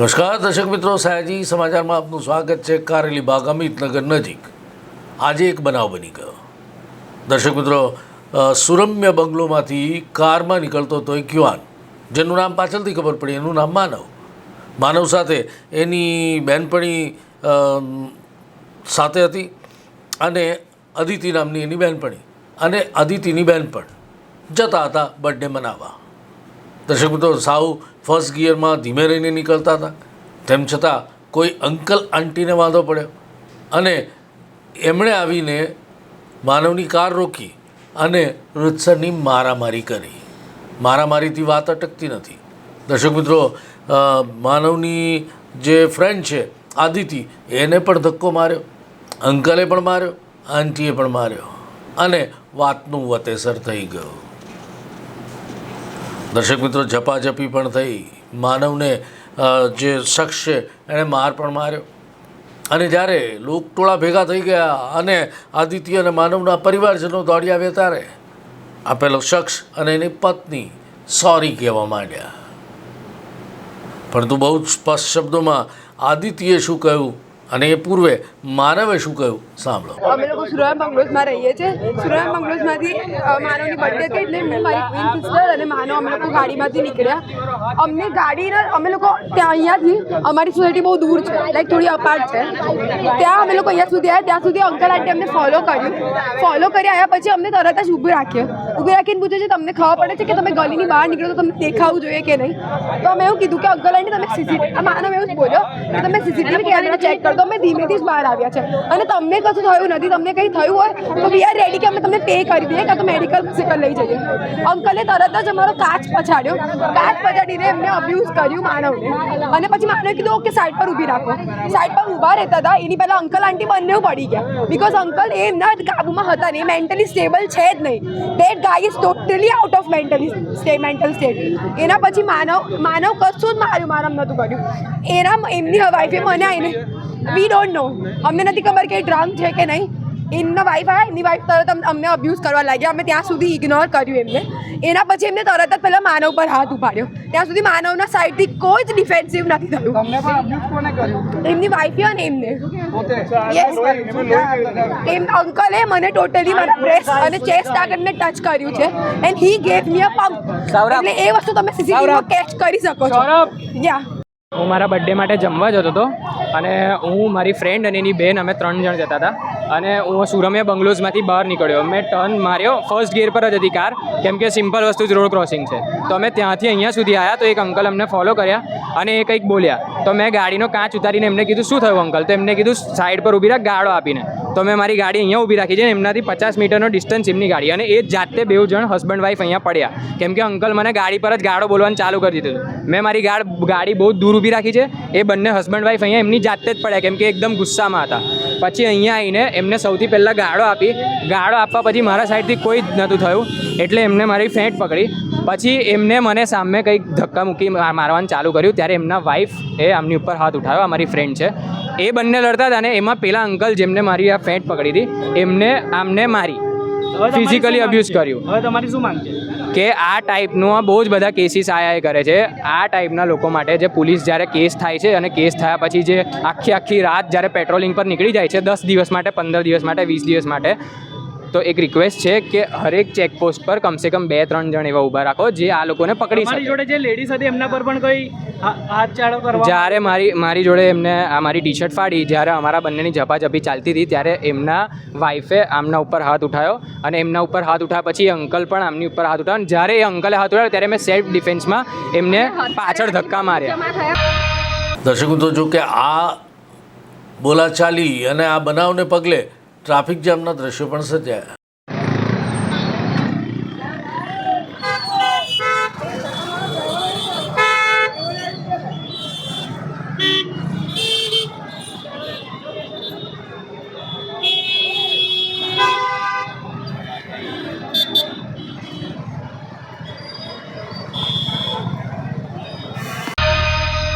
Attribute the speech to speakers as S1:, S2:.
S1: નમસ્કાર, દર્શક મિત્રો, સયાજી સમાચારમાં આપનું સ્વાગત છે કારેલી બાગ અમિતનગર નજીક. આજે એક બનાવ બની ગયો. દર્શક મિત્રો સુરમ્ય બંગલોમાંથી કારમાં નીકળતો હતો એક યુવાન, જેનું નામ પાછળથી ખબર પડી, એનું નામ માનવ. માનવ સાથે એની બહેનપણી સાથે હતી અને અદિતિ નામની એની બહેનપણી અને અદિતિની બહેનપણ જતા હતા બર્થડે મનાવવા. દર્શક મિત્રો સાવ ફર્સ્ટ ગિયરમાં ધીમે રહીને નીકળતા હતા. તેમ છતાં કોઈ અંકલ આંટીને વાંધો પડ્યો અને એમણે આવીને માનવની કાર રોકી અને રીતસરની મારામારી કરી. મારામારીથી વાત અટકતી નથી. દર્શક મિત્રો માનવની જે ફ્રેન્ડ છે, આદિતિ, એને પણ ધક્કો માર્યો, અંકલે પણ માર્યો, આંટીએ પણ માર્યો અને વાતનું વતેસર થઈ ગયું. દર્શક મિત્રો, ઝપાઝપી પણ થઈ. માનવને જે શખ્સ છે, એણે માર પણ માર્યો. અને જ્યારે લોકટોળા ભેગા થઈ ગયા અને આદિત્ય અને માનવના પરિવારજનો દોડી આવ્યા ત્યારે આ પેલો શખ્સ અને એની પત્ની સોરી કહેવા માંડ્યા. પરંતુ બહુ જ સ્પષ્ટ શબ્દોમાં આદિત્યએ શું કહ્યું? અને એ પૂર્વે માનવે શું કહ્યું? સાંભળો.
S2: અમે લોકો સુરત બંગલોઝમાં રહીએ છીએ. સુરત બંગલોઝમાંથી માનવની બર્થડે હતી એટલે હું મારી ક્વીન સિસ્ટર અને માનવ અમે લોકો ગાડીમાંથી નીકળ્યા. અમને ગાડીના અમે લોકો ત્યાં અહીંયાથી, અમારી સોસાયટી બહુ દૂર છે લાઈક થોડી અપાર્ટ છે. ત્યાં અમે લોકો અહીંયા સુધી આવ્યા, ત્યાં સુધી અંકલ આંટી અમને ફોલો કર્યું. ફોલો કરી આવ્યા પછી અમને તરત જ ઊભું રાખ્યો. ઊભી રાખીને પૂછે છે, તમને ખબર પડે છે કે તમે ગલીની બહાર નીકળો તો તમને દેખાવું જોઈએ કે નહીં? તો અમે એવું કીધું કે અંકલ આંટી તમે સીસીટીવી માનવ એવું જ બોલ્યો કે તમે સીસીટીવી કેમેરા ચેક કરો. તો અમે ધીમેથી જ બહાર આવ્યા છે. અને તમને કશું થયું નથી, તમને કંઈ થયું હોય તો વી આર રેડી કે અમે તમને પે કરી દઈએ કાં તો મેડિકલ લઈ જઈએ. અંકલે તરત જ અમારો કાચ પછાડ્યો. કાચ પછાડીને એમને અબ્યુઝ કર્યું માનવને. અને પછી માનવે કીધું, ઓકે સાઈડ પર ઊભી રાખો. સાઈડ પર ઊભા રહેતા હતા. એની પહેલાં અંકલ આંટી બંને પડી ગયા. બિકોઝ અંકલ એ એમના કાબુમાં હતા નહીં મેન્ટલી સ્ટેબલ છે જ નહીં. That guy is totally out of mentally stay mental state એના પછી માનવ માનવ કશું જ માર્યું માનવ નહોતું કર્યું. એના, એમની વાઈફે મને આવીને વી ડોન્ટ નો અમને નથી ખબર કે ડ્રંક છે કે નહીં. એમના વાઈફ આવ્યા એમની વાઈફ તરત અમ- અમને અબ્યુઝ કરવા લાગ્યા. અમે ત્યાં સુધી ઇગ્નોર કર્યું એમને. એના પછી એમને તરત જ પહેલાં માનવ પર હાથ ઉપાડ્યો. ત્યાં સુધી માનવના સાઈડથી કોઈ જ ડિફેન્સિવ નથી થયું. એમની વાઈફે અને એમને. યસ એમ અંકલે મને ટોટલી મારા બ્રેસ્ટ અને ચેસ્ટ આગળને ટચ કર્યું છે. And he gave me a pump એટલે એ વસ્તુ તમે સીસીટીવીમાં કેચ કરી શકો છો. યા
S3: હું મારા બર્થડે માટે જમવા જતો હતો. અને હું, મારી ફ્રેન્ડ અને એની બેન, અમે ત્રણ જણ જતા હતા. અને હું સુરમ્ય બંગલોઝમાંથી બહાર નીકળ્યો. મેં ટર્ન માર્યો. ફર્સ્ટ ગિયર પર જ હતી કાર કેમ કે સિમ્પલ વસ્તુ જ રોડ ક્રોસિંગ છે. તો અમે ત્યાંથી અહીંયા સુધી આવ્યા તો એક અંકલ અમને ફોલો કર્યા અને એ કંઈક બોલ્યા. તો મેં ગાડીનો કાચ ઉતારીને એમને કીધું, શું થયું અંકલ તો એમને કીધું સાઈડ પર ઊભી રાખ, ગાળો આપીને. તો મેં મારી ગાડી અહીંયા ઊભી રાખી છે ને એમનાથી પચાસ મીટરનો ડિસ્ટન્સ એમની ગાડી. અને એ જ જાતે બેઉ જણ હસબન્ડ વાઈફ અહીંયા પડ્યા. કેમ કે અંકલ મને ગાડી પર જ ગાડો બોલવાનું ચાલુ કરી દીધું મેં મારી ગાડ, ગાડી બહુ દૂર ઊભી રાખી છે. એ બંને હસબન્ડ વાઈફ અહીંયા એમની જાતે જ પડ્યા, કેમ કે એકદમ ગુસ્સામાં હતા. પછી અહીંયા આવીને એમને સૌથી પહેલાં ગાળો આપી. ગાળો આપવા પછી મારા સાઈડથી કોઈ જ નહોતું થયું એટલે એમને મારી ફેંટ પકડી. પછી એમને મને સામે કંઈક ધક્કા મૂકી મારવાનું ચાલુ કર્યું. ત્યારે એમના વાઈફ એ આમની ઉપર હાથ ઉઠાવ્યો અમારી ફ્રેન્ડ છે. એ બંને લડતા હતા ને એમાં પેલા અંકલ જેમને મારી આ ફેંટ પકડી હતી એમને આમને મારી ફિઝિકલી અબ્યુઝ કર્યું.
S4: હવે તમારી શું માંગ છે?
S3: કે આ ટાઈપનું બહુ જ બધા કેસીસ આયા કરે છે. આ ટાઈપના લોકો માટે જે પોલીસ જ્યારે કેસ થાય છે અને કેસ થયા પછી જે આખી આખી રાત જ્યારે પેટ્રોલિંગ પર નીકળી જાય છે, દસ દિવસ માટે, પંદર દિવસ માટે, વીસ દિવસ માટે તો એક રિક્વેસ્ટ છે કે હરેક ચેકપોસ્ટ પર કમસે કમ બે ત્રણ જણ એવા ઊભા રાખો જે આ લોકોને પકડી શકે.
S4: જોડે જે લેડીઝ હતી એમના પર પણ કોઈ હાથચાળો કરવા
S3: જ્યારે મારી મારી જોડે એમને આ મારી ટી શર્ટ ફાડી જ્યારે અમારા બંનેની ઝપાઝપી ચાલતી હતી ત્યારે એમના વાઈફે આમના ઉપર હાથ ઉઠાવ્યો અને એમના ઉપર હાથ ઉઠાવ્યા પછી અંકલ પણ આમની ઉપર હાથ ઉઠાવ્યો જ્યારે એ અંકલે હાથ ઉઠાવ્યો ત્યારે મેં સેલ્ફ ડિફેન્સમાં એમને પાછળ ધક્કા માર્યા.
S1: દર્શક તો જો કે આ બોલાચાલી અને આ બનાવને પગલે ટ્રાફિક જામના દ્રશ્યો પણ સર્જાયા